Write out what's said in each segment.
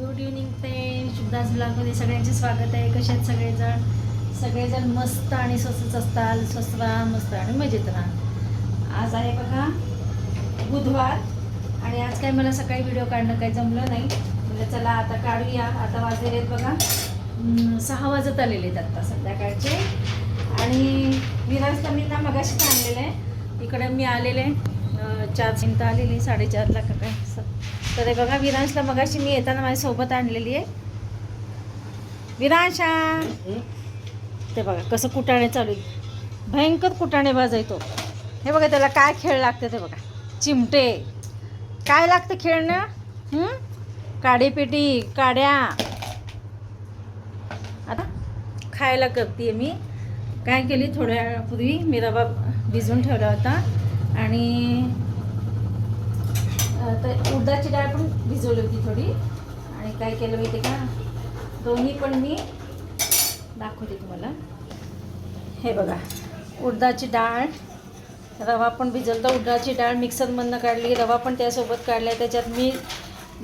Good evening ते शुभदास ब्लॉगमध्ये सगळ्यांचे स्वागत आहे. कसे आहेत सगळेजण? सगळेजण मस्त आणि स्वस्तच असताल. स्वस्त राहा मस्त आणि मजेत राहा. आज आहे बघा बुधवार. आणि आज काय मला सकाळी व्हिडिओ काढणं काही जमलं नाही. म्हणजे चला आता काढूया. आता वाजलेले आहेत बघा. सहा वाजत आलेले आहेत आत्ता संध्याकाळचे. आणि विराजता मी ना मगाशीच आणलेलं आहे. इकडे मी आलेले चार चिंता आलेली साडेचारला का काय? तर हे बघा विरांशला मगाशी मी येताना माझ्यासोबत आणलेली आहे. विरांशा! ते बघा कसं कुटाणे चालू आहे. भयंकर कुटाणे वाजायतो. हे बघा त्याला काय खेळ लागते ते बघा. चिमटे. काय लागतं खेळणं? काडीपेटी काड्या. आता खायला करते मी. काय केली? थोड्या वेळापूर्वी मी रवा भिजवून ठेवला होता. आणि तर उडदाची डाळ पण भिजवली होती थोडी. आणि काय केलं माहिती का? दोन्ही पण मी दाखवते तुम्हाला. हे बघा उडदाची डाळ. रवा पण भिजवता तर उडदाची डाळ मिक्सरमधनं काढली. रवा पण त्यासोबत काढला त्याच्यात मी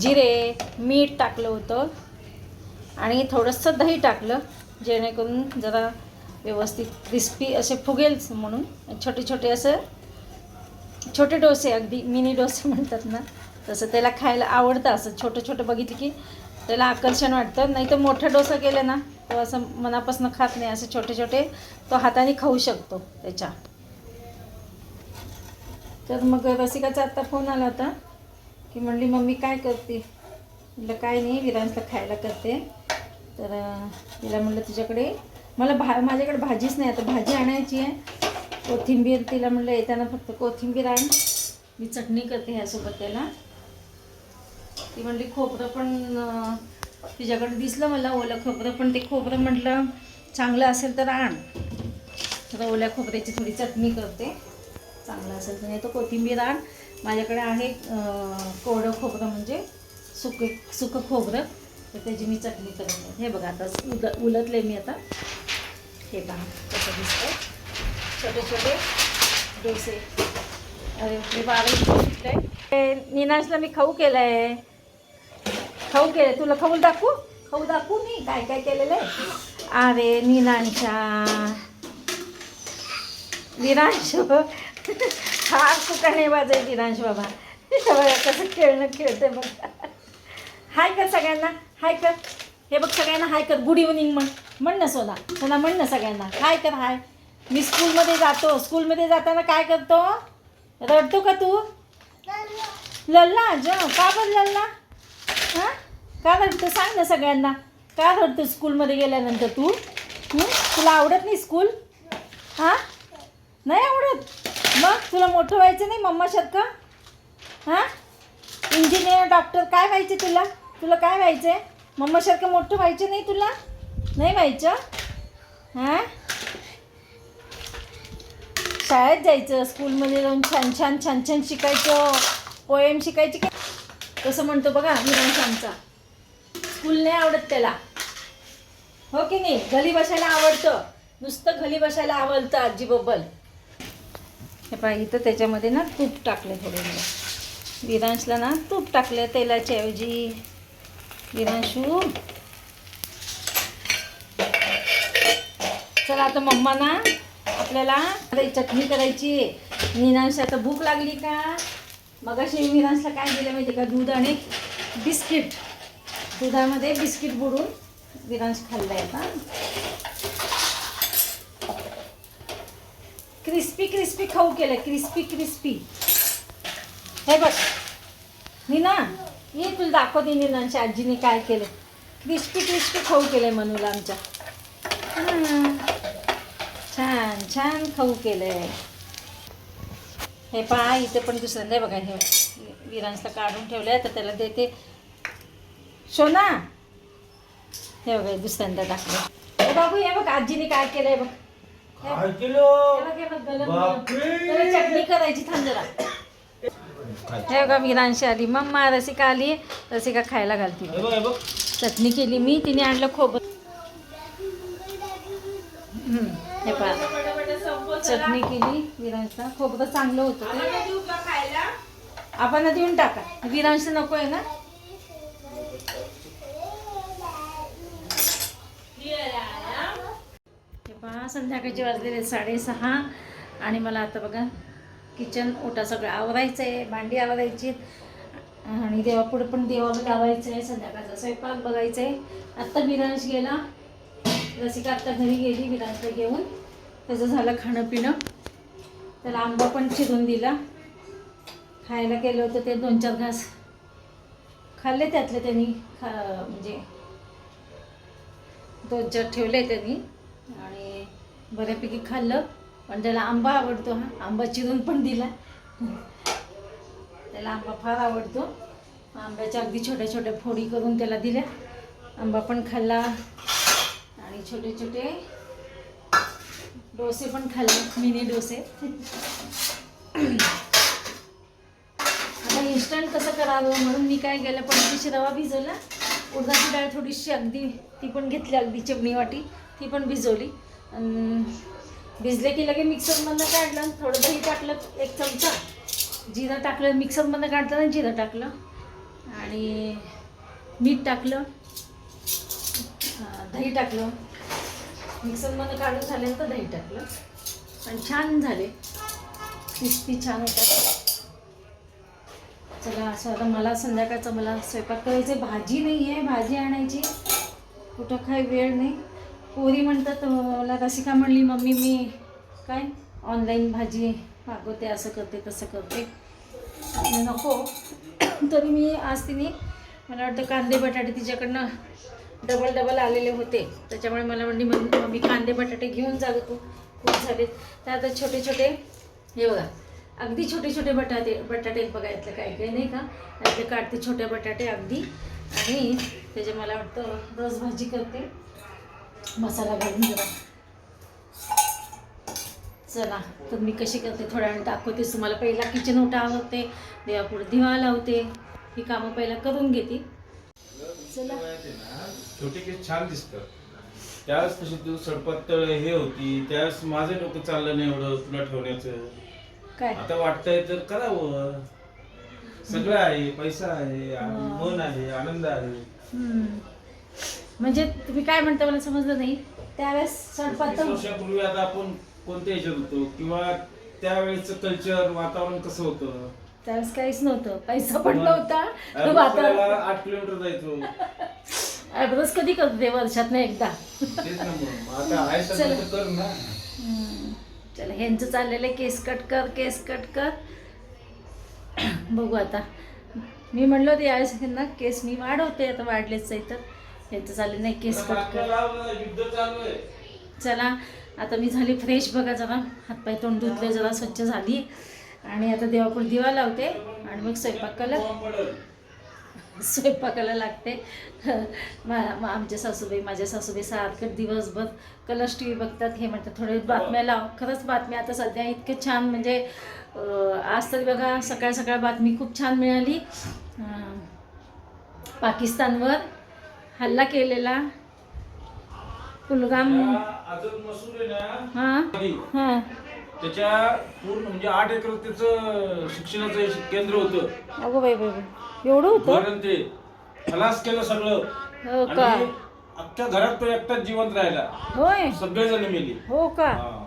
जिरे मीठ टाकलं होतं. आणि थोडंसं दही टाकलं जेणेकरून जरा व्यवस्थित क्रिस्पी असे फुगेल म्हणून. छोटे छोटे असं छोटे डोसे अगदी मिनी डोसे म्हणतात ना तसं त्याला खायला आवडतं असं. छोटं छोटं बघितलं की त्याला आकर्षण वाटतं. नाही तर मोठा डोसा केला ना तो असं मनापासून खात नाही. असे छोटे छोटे तो हाताने खाऊ शकतो त्याच्या. तर मग रसिकाचा आत्ता फोन आला होता की म्हणली मम्मी काय करते? म्हटलं काय नाही विरांतला खायला करते. तर तिला म्हणलं तुझ्याकडे मला भा माझ्याकडे भाजीच नाही. आता भाजी आणायची आहे. कोथिंबीर तिला म्हणलं येताना फक्त कोथिंबीर आण. मी चटणी करते ह्यासोबत त्याला. ती म्हणली खोबरं पण तिच्याकडे दिसलं मला ओलं खोबरं पण ते खोबरं म्हटलं चांगलं असेल तर आण. तर ओल्या खोबऱ्याची थोडी चटणी करते. चांगलं असेल तर नाही तर कोथिंबीर आण. माझ्याकडे आहे कोरडं खोबरं म्हणजे सुके सुकं खोबरं. तर त्याची मी चटणी करते. हे बघा आता उल उलटले मी आता. हे पहा कसं दिसतं छोटे छोटे डोसे. अरे मी बारा निनाशला मी खाऊ केलंय. खाऊ केलंय. तुला खाऊ दाखवू? खाऊ दाखवू मी? काय काय केलेलं आहे? अरे निनांच्या विरांश हा कुठाने वाजाय विरांश बाबा. हे बघा कसं खेळणं खेळते बघ. हाय कर सगळ्यांना. हाय कर. हे बघ सगळ्यांना हाय कर. गुड इव्हनिंग म्हण. म्हण ना सोना. सोना म्हण ना सगळ्यांना. हाय कर हाय. मी स्कूलमध्ये जातो. स्कूलमध्ये जाताना काय करतो? रडतो का तू? लल्ला ज. का बरं लल्ला? हां? का रडतो? सांग ना सगळ्यांना. का रडतो स्कूलमध्ये गेल्यानंतर तू? तुला आवडत नाही स्कूल? हां? नाही आवडत? मग तुला मोठं व्हायचं नाही मम्मासारखं हां? इंजिनियर डॉक्टर काय व्हायचे तुला? तुला काय व्हायचं? आहे मम्मासारखं मोठं व्हायचं नाही तुला? नाही व्हायचं? हां? शाळेत जायचं स्कूलमध्ये जाऊन छान छान छान छान शिकायचं पोएम शिकायची का तसं म्हणतो बघा विरांश आमचा स्कूल नाही आवडत त्याला. हो की नाही? घरी बसायला आवडतं. नुसतं घरी बसायला आवडतं आजी बब्बल हे पहा इथं त्याच्यामध्ये ना तूप टाकले थोडे मला विरांशला ना तूप टाकले तेलाच्या ऐवजी. विरांशू चला आता मम्मा ना आपल्याला. चटणी करायची आहे. निनांश आता भूक लागली का? मगाशी विरांशला काय दिलं माहिती का? दूध आणि बिस्किट. दुधामध्ये बिस्किट बुडून विरांश खाल्ला आहे आता. क्रिस्पी क्रिस्पी खाऊ केलं. Crispy crispy. हे बघ. मीना ये तुला दाखवते नीनांच्या आजीने काय केलं. क्रिस्पी क्रिस्पी खाऊ केलंय मनूला आमच्या. छान छान खाऊ केलंय. हे पहा इथे पण दुसऱ्यांदा आहे बघा हे विरांशला काढून ठेवलंय तर त्याला देते. शोना हे बघा दुसऱ्यांदा टाकलं. हे बाबू हे बघ आजीने काय केलंय बघ. किलो? चटणी करायची थांब जरा. हे बघा विरांशी आली. मम्मा रसिका आली. रसिका खायला घालती. चटणी केली मी तिने आणलं खोबरं. हे पहा. चटणी केली विरांशला खोबरं चांगलं होतं ते. आपण देऊन टाका. विरांश नको आहे ना? हे पहा संध्याकाळचे वाजलेले साडेसहा. आणि मला आता बघा किचन ओटा सगळं आवरायचं आहे. भांडी आवरायची आणि देवापुढे पण देवाला लावायचं आहे. संध्याकाळचा स्वयंपाक बघायचा आहे. आत्ता विरांश गेला. रसिका आत्ता घरी गेली विरांशला घेऊन. त्याचं झालं खाणं पिणं. त्याला आंबा पण चिरून दिला. खायला गेलं होतं ते दोन चार घास. खाल्ले त्यातले त्यांनी खा म्हणजे दोन चार ठेवले त्यांनी. आणि बऱ्यापैकी खाल्लं. पण त्याला आंबा आवडतो हा. आंबा चिरून पण दिला. त्याला आंबा फार आवडतो. आंब्याच्या अगदी छोट्या छोट्या फोडी करून त्याला दिल्या. आंबा पण खाल्ला. आणि छोटे छोटे डोसे पण खाल्ले मिनी डोसे. आता इन्स्टंट कसं करावं म्हणून मी काय गेलं पण रवा भिजवला. उडदाची डाळ थोडीशी अगदी ती पण घेतली अगदी चिमणी वाटी ती पण भिजवली. भिजले की लगे मिक्सरमधनं काढलं थोडं दही टाकलं एक चमचा. जिरं टाकलं मिक्सरमधनं काढताना जिरं टाकलं. आणि मीठ टाकलं. दही टाकलं. मिक्सरमधनं काढून झाल्यानंतर दही टाकलं. आणि छान झाले. क्रिस्पी छान होतात. चला असं आता मला संध्याकाळचं मला स्वयंपाक करायचे भाजी नाही आहे भाजी आणायची. कुठं काही वेळ नाही. पोरी म्हणतात मला मला रसिका म्हणली मम्मी मी काय ऑनलाईन भाजी मागवते असं करते तसं करते. नको. तरी मी आज तिने मला वाटतं कांदे बटाटे तिच्याकडनं डबल डबल आलेले होते. त्याच्यामुळे मला म्हणली "मम्मी कांदे बटाटे घेऊन जा तू. खूप झाले. तर आता छोटे छोटे हे बघा. अगदी छोटे छोटे बटाटे बटाटे बघा यातलं काय काय नाही का? यातले काढते छोटे बटाटे अगदी. आणि त्याचे मला वाटतं रस भाजी करते. मसाला घालून जरा चला तर मी कशी करते थोड्या वेळ दाखवतेच तुम्हाला पहिला किचन ओटा आवडते देवापुढे दिवा लावते. ही कामं पहिला करून घेते. छोटे केस छान दिसतात त्यावेळेस कशी तू सडपातळ हे होती त्यावेळेस माझं डोकं चाललं नाही एवढं तुला ठेवण्याचं. काय? आता वाटतंय तर करावं. सगळं आहे पैसा आहे आ- हा. मन आहे आनंद आहे. हम्म. म्हणजे तुम्ही काय म्हणता मला समजलं नाही. त्यावेळेस वीस सडपातळ वर्षापूर्वी आता आपण कोणत्या ह्याच्यात होतो? किंवा त्यावेळेचं कल्चर वातावरण कसं होतं? त्यावेळेस काहीच नव्हतं. पैसा पण मग नव्हता. वातावरण आठ किलोमीटर जायचो. ॲड्रेस कधी करते वर्षात नाही एकदा. तेच ना मग. आता आहे सध्या तर कर ना. हम्म. चला ह्यांचं चाललेलं आहे. केस कट कर केस कट कर. बघू आता. मी म्हणलो होते यावेळेस ह्यांना केस मी वाढवते आता वाढलेच आहे तर. ह्यांचं चाललेलं नाही केस कट कर. आपल्याला युद्ध चालू आहे. चला आता मी झाली फ्रेश बघा जरा. हातपाय तोंड धुतले जरा स्वच्छ झाली. आणि आता देवापुढे दिवा लावते आणि मग स्वयंपाकाला. स्वयंपाकाला लागते. मा- मा- आमचे सासूबाई माझ्या सासूबाई सारखं दिवसभर कलर्स टी व्ही बघतात हे म्हणतात थोडे बातम्या लाव. खरंच बातम्या आता सध्या इतके छान म्हणजे आज तरी बघा सकाळ सकाळ बातमी खूप छान मिळाली. पाकिस्तानवर हल्ला केलेला कुलगाम हां हां. त्याच्या पूर्ण म्हणजे आठ एकर त्याचं शिक्षणाचं केंद्र होतं. अगो बाई बाई बाई. एवढं होतं? वरण ते. खलास केलं सगळं. हो का? आणि अख्ख्या घरात तो एकटाच जिवंत राहिला. होय? सगळेजण मेली. हो का? हा.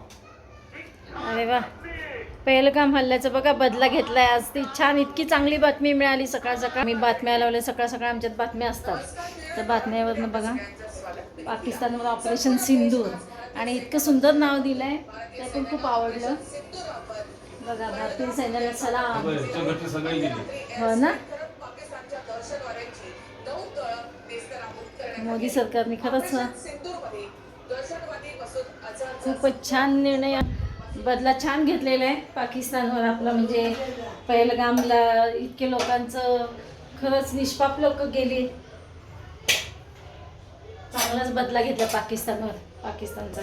अरे वा. पहिलगाम हल्ल्याचा बघा बदला घेतलाय आज. ती छान इतकी चांगली बातमी मिळाली सकाळ सकाळ. मी बातम्या लावल्या सकाळ सकाळ आमच्यात बातम्या असतात. त्या बातम्यावरनं बघा पाकिस्तानवर ऑपरेशन सिंधूर आणि इतकं सुंदर नाव दिलं आहे ते पण खूप आवडलं. बघा भारतीय सैन्याला सलाम. हो ना? मोदी सरकारने खरंच खूपच छान निर्णय बदला छान घेतलेला आहे पाकिस्तानवर आपला म्हणजे पहिलगामला इतके लोकांचं खरंच निष्पाप लोक गेली. चांगलाच बदला घेतला पाकिस्तानवर. पाकिस्तानचा.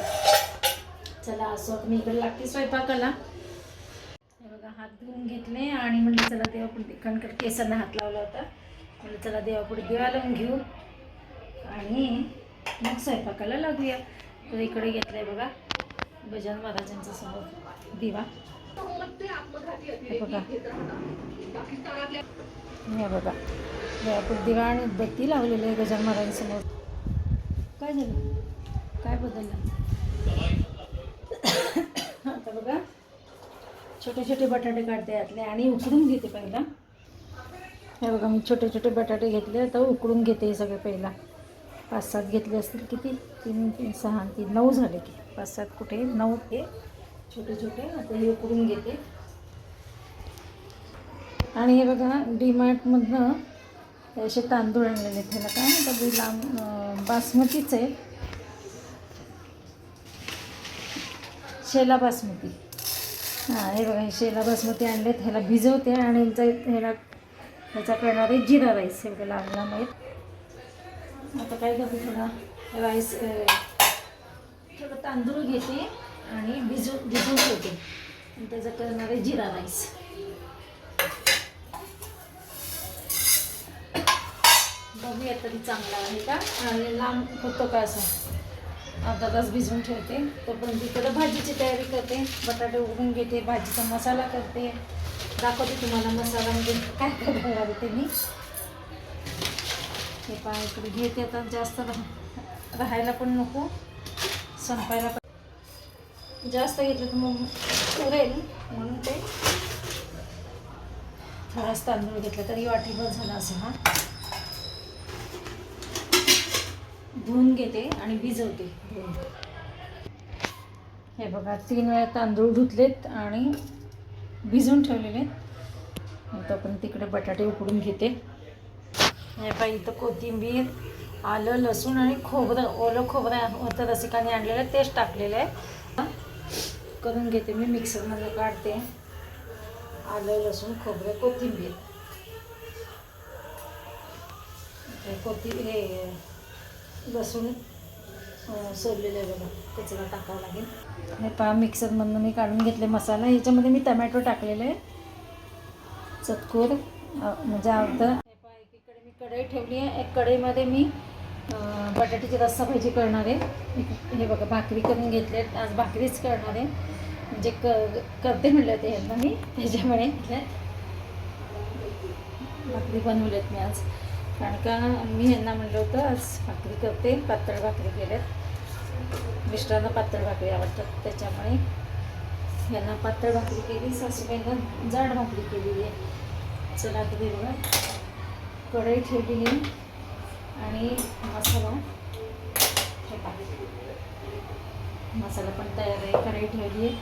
चला असो आता मी इकडे लागते स्वयंपाकाला. हे बघा हात धुवून घेतले आणि म्हणलं चला देवापुढे कणकण केसांना हात लावला होता. म्हणलं चला देवापुढे दिवा लावून घेऊ. आणि मग स्वयंपाकाला लागूया. तर इकडे घेतलंय बघा गजान महाराजांचा समोर दिवा. हे बघा. हे बघा. देवापुढे दिवा आणि बत्ती लावलेली आहे गजान महाराजांसमोर. काय झालं? काय बदललं? आता बघा. छोटे छोटे बटाटे काढते यातले आणि उकडून घेते पहिला. हे बघा मी छोटे छोटे बटाटे घेतले तर उकडून घेते हे सगळे पहिला. पाच सात घेतले असतील किती? तीन तीन सहा तीन नऊ झाले की. पाच सात कुठे? नऊ ते छोटे छोटे. आता हे उकडून घेते. आणि हे बघा डीमार्टमधनं असे तांदूळ आणलेले आहेत. ह्याला काय म्हणतात? लांब बासमतीच आहे शेला बासमती हां हे बघा हे शेला बासमती आणलेत. ह्याला भिजवते आणि ह्याचा ह्याला ह्याचा करणार आहे जिरा राईस हे बघा लांब लांब आहेत. आता काय करते थोडा राईस थोडं तांदूळ घेते आणि भिजू भिजून ठेवते. आणि त्याचा करणार आहे जिरा राईस. बघूया तरी चांगला आहे का? आणि लांब होतो का असं? अर्धा तास भिजवून ठेवते. तोपर्यंत इकडं भाजीची तयारी करते. बटाटे उघडून घेते भाजीचा मसाला करते. दाखवते तुम्हाला मसाला म्हणजे काय काय घालावे ते मी. हे पहा इकडे घेते आता जास्त राहायला पण नको. संपायला पण जास्त घेतलं तर मग उरेल म्हणून ते. थोडाच तांदूळ घेतला तरी वाटीभर झाला असं हा. धुवून घेते आणि भिजवते. हे बघा तीन वेळा तांदूळ धुतलेत आणि भिजवून ठेवलेले. आहेत आपण तिकडे बटाटे उकडून घेते. हे बाई इथं कोथिंबीर आलं लसूण आणि खोबरं ओलं खोबरं होतं रसिकाने आणलेलं तेच टाकलेलं आहे. करून घेते मी मिक्सरमध्ये काढते. आलं लसूण खोबरं कोथिंबीर. कोथिंबीर हे लसूण सोललेलं आहे बघा कचरा टाकावं लागेल. हे पहा मिक्सरमधनं मी काढून घेतले मसाला. ह्याच्यामध्ये मी टमॅटो टाकलेले आहे. चतकूर म्हणजे अर्धं. हे पहा एकीकडे मी कढई ठेवली आहे. एक कढईमध्ये मी बटाट्याची रस्सा भाजी करणार आहे. हे बघा भाकरी करून घेतले आज भाकरीच करणार आहे. म्हणजे क करते म्हणले होते ह्यांना मी. त्याच्यामुळे इथल्या भाकरी बनवल्यात मी आज. कारण का मी ह्यांना म्हणलं होतं आज भाकरी करते पातळ भाकरी केल्यात. मिस्टरांना पातळ भाकरी आवडतात त्याच्यामुळे ह्यांना पातळ भाकरी केली सासूबाईंना जाड भाकरी केलेली आहे. चला कधी बघा कढई ठेवलेली आहे आणि मसाला मसाला पण तयार आहे कढई ठेवली आहे.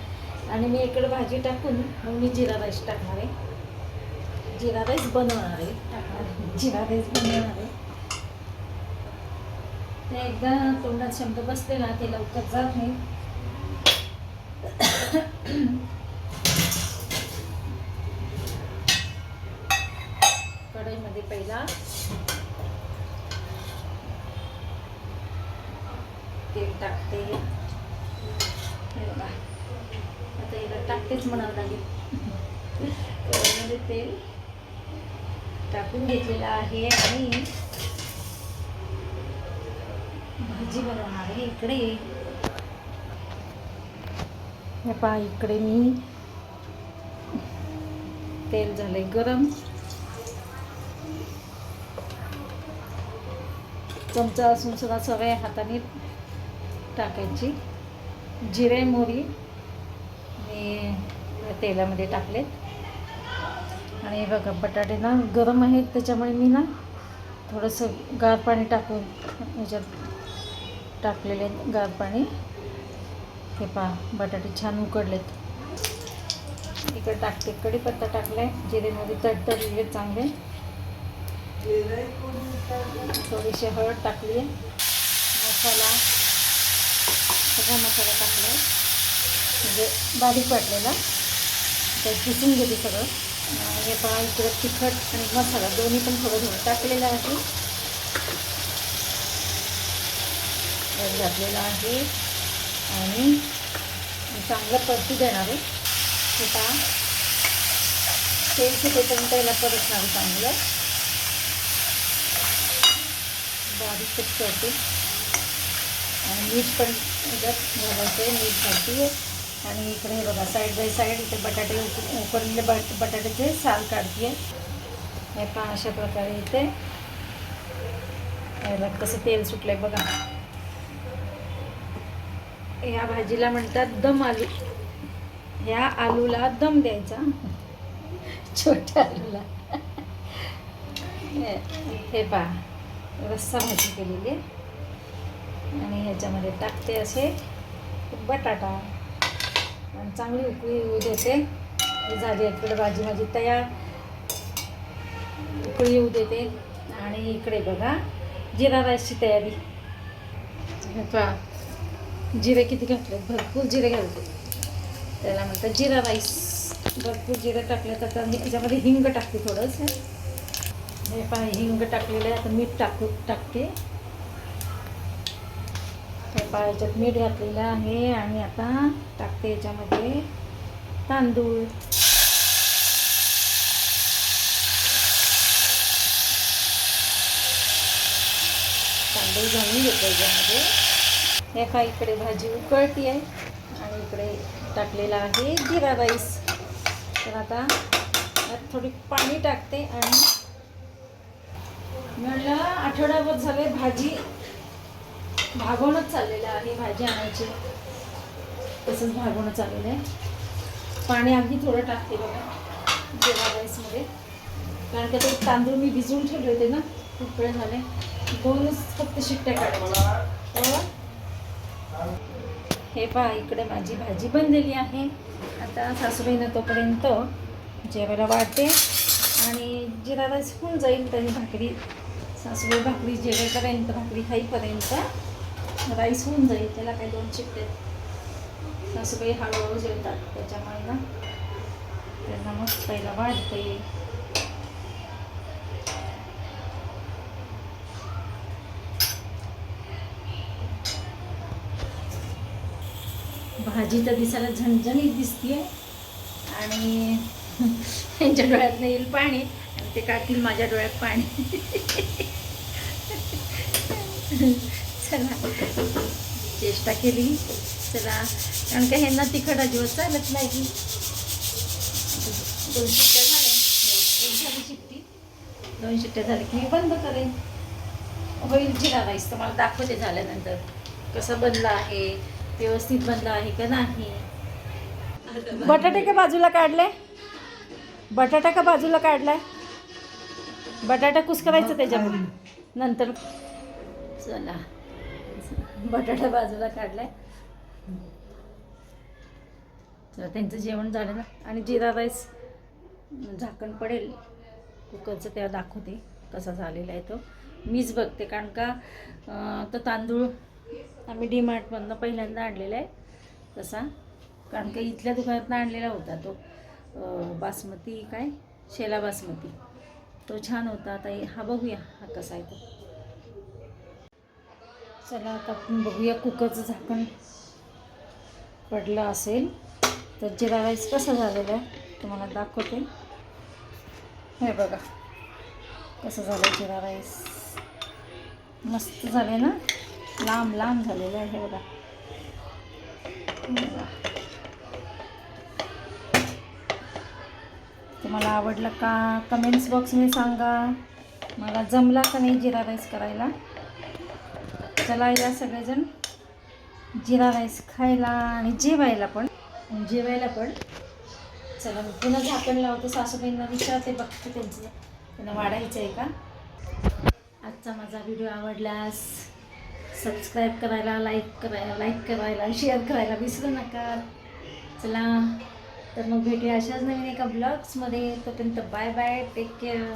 आणि मी इकडं भाजी टाकून मग मी जिरा राईस टाकणार आहे. जिरा राईस बनवणार आहे. जिरा राईस बनवणार आहे. ते एकदा तोंडात शब्द बसले ना ते लवकर जात नाही. कढईमध्ये पहिला तेल टाकते. आता याला टाकतेच म्हणावं लागेल. कढईमध्ये तेल टाकून घेतलेलं आहे आणि भाजी बनवणार आहे इकडे. हे पहा इकडे मी तेल झालंय गरम. चमचा असून सुद्धा सगळे हाताने टाकायची. जिरे मोरी मी तेलामध्ये टाकलेत. आणि बघा बटाटे ना गरम आहेत त्याच्यामुळे मी ना थोडंसं गार पाणी टाकून ह्याच्यात टाकलेले आहेत गार पाणी. हे पहा बटाटे छान उकडलेत. इकडे टाकते कढीपत्ता आहे जिरेमध्ये तडतडलेले चांगले. थोडीशी हळद टाकली आहे. मसाला सगळा मसाला टाकला आहे म्हणजे बारीक वाटलेला. तर किसून घेते सगळं. हे पहा इकडं तिखट आणि मसाला दोन्ही पण थोडं थोडं टाकलेलं आहे. यात घातलेलं आहे. आणि चांगलं परतू देणार आहे. हे पहा. तेल सुटेपर्यंत याला परतणार आहे चांगलं. बारीकच करते. आणि मीठ पण घालायचं आहे. मीठ घालते. आणि इकडे हे बघा साईड बाय साईड इथे बटाटे उक उकडलेले बट बटाट्याचे साल काढते हे पहा अशा प्रकारे इथे. याला कसं तेल सुटलंय बघा. या भाजीला म्हणतात दम आलू. ह्या आलूला दम द्यायचा. छोट्या आलूला. हे हे पहा. रस्सा भाजी केलेली आहे. आणि ह्याच्यामध्ये टाकते असे बटाटा. चांगली उकळी येऊ देते. ही झाली इकडे भाजी माझी तयार. उकळी येऊ देते. आणि इकडे बघा जिरा राईसची तयारी. पहा जिरे किती घातले भरपूर जिरे घालते. त्याला म्हणतात जिरा राईस. भरपूर जिरे टाकले तर त्या- ह्याच्यामध्ये हिंग टाकते थोडंसं. हे पहा हिंग टाकलेलं आहे. आता मीठ टाकू टाकते. हे याच्यात मीठ घातलेलं आहे आणि आता टाकते याच्यामध्ये तांदूळ. तांदूळ घालून घेतो याच्यामध्ये. एका इकडे भाजी उकळती आहे आणि इकडे टाकलेला आहे जिरा राईस. तर आता यात थोडी पाणी टाकते आणि म्हणलं आठवडाभर झाले भाजी भागवणच चाललेलं आहे भाजी आणायची. तसंच भागवणं चाललेलं आहे. पाणी अगदी थोडं टाकते बघा जिरा राईसमध्ये कारण का ते तांदूळ मी भिजवून ठेवले होते ना खूप वेळ झाले. दोनच फक्त शिट्ट्या काढल्या. हे पहा इकडे माझी भाजी बनलेली आहे. आता सासूबाईनं तोपर्यंत जेवायला वाढते. आणि जिरा राईस होऊन जाईल तरी भाकरी सासूबाई भाकरी जेवायपर्यंत भाकरी खाईपर्यंत राईस होऊन जाईल त्याला काही दोन शिट्टे सासूबाई हळूहळू जेवतात त्याच्यामुळे ना त्यांना मग पहिला वाढते भाजी तर दिसायला झणझणीत दिसतीये. आणि त्यांच्या डोळ्यात येईल पाणी आणि ते काढतील माझ्या डोळ्यात पाणी. चला. चेष्टा केली. चला. कारण का ह्यांना तिखट अजिबात चालत नाही. दोन शिट्ट्या झाल्या. एक झाली शिट्टी दोन शिट्ट्या झाल्या की मी बंद करेन. होईल जिरा राईस तुम्हाला दाखवते झाल्यानंतर. कसा बनला आहे व्यवस्थित बनला आहे का नाही. बटाटे का बाजूला काढले? बटाटा का बाजूला काढलाय? बटाटा कुस करायचं त्याच्यामध्ये नंतर. चला. बटाटा बाजूला काढलाय. चला त्यांचं जेवण झालं ना. आणि जिरा राईस झाकण पडेल कुकरचं त्या दाखवते कसा झालेला आहे तो. मीच बघते कारण का तो तांदूळ आम्ही डीमार्टमधनं पहिल्यांदा आणलेला आहे तसा. कारण का इथल्या दुकानातनं आणलेला होता तो बासमती काय? शेला बासमती. तो छान होता. आता हा बघूया हा कसा आहे तो. चला आता आपण बघूया कुकरचं झाकण पडलं असेल. तर जिरा राईस कसा झालेला आहे तुम्हाला दाखवते. हे बघा कसं झालं जिरा राईस. मस्त झाले ना? लांब लांब झालेलं आहे हे बघा बघा. तुम्हाला आवडलं का? कमेंट्स बॉक्समध्ये सांगा. मला जमला का नाही जिरा राईस करायला? चला या सगळेजण. जिरा राईस खायला आणि जेवायला पण. जेवायला पण. चला मी पुन्हा झाकण लावतो. सासूबाईंना विचारते बघते त्यांचं. त्यांना वाढायचं आहे का? आजचा माझा व्हिडिओ आवडल्यास सबस्क्राईब करायला लाईक करायला लाईक करायला शेअर करायला विसरू नका. चला तर मग भेटूया अशाच नवीन एका ब्लॉग्समध्ये तोपर्यंत बाय बाय टेक केअर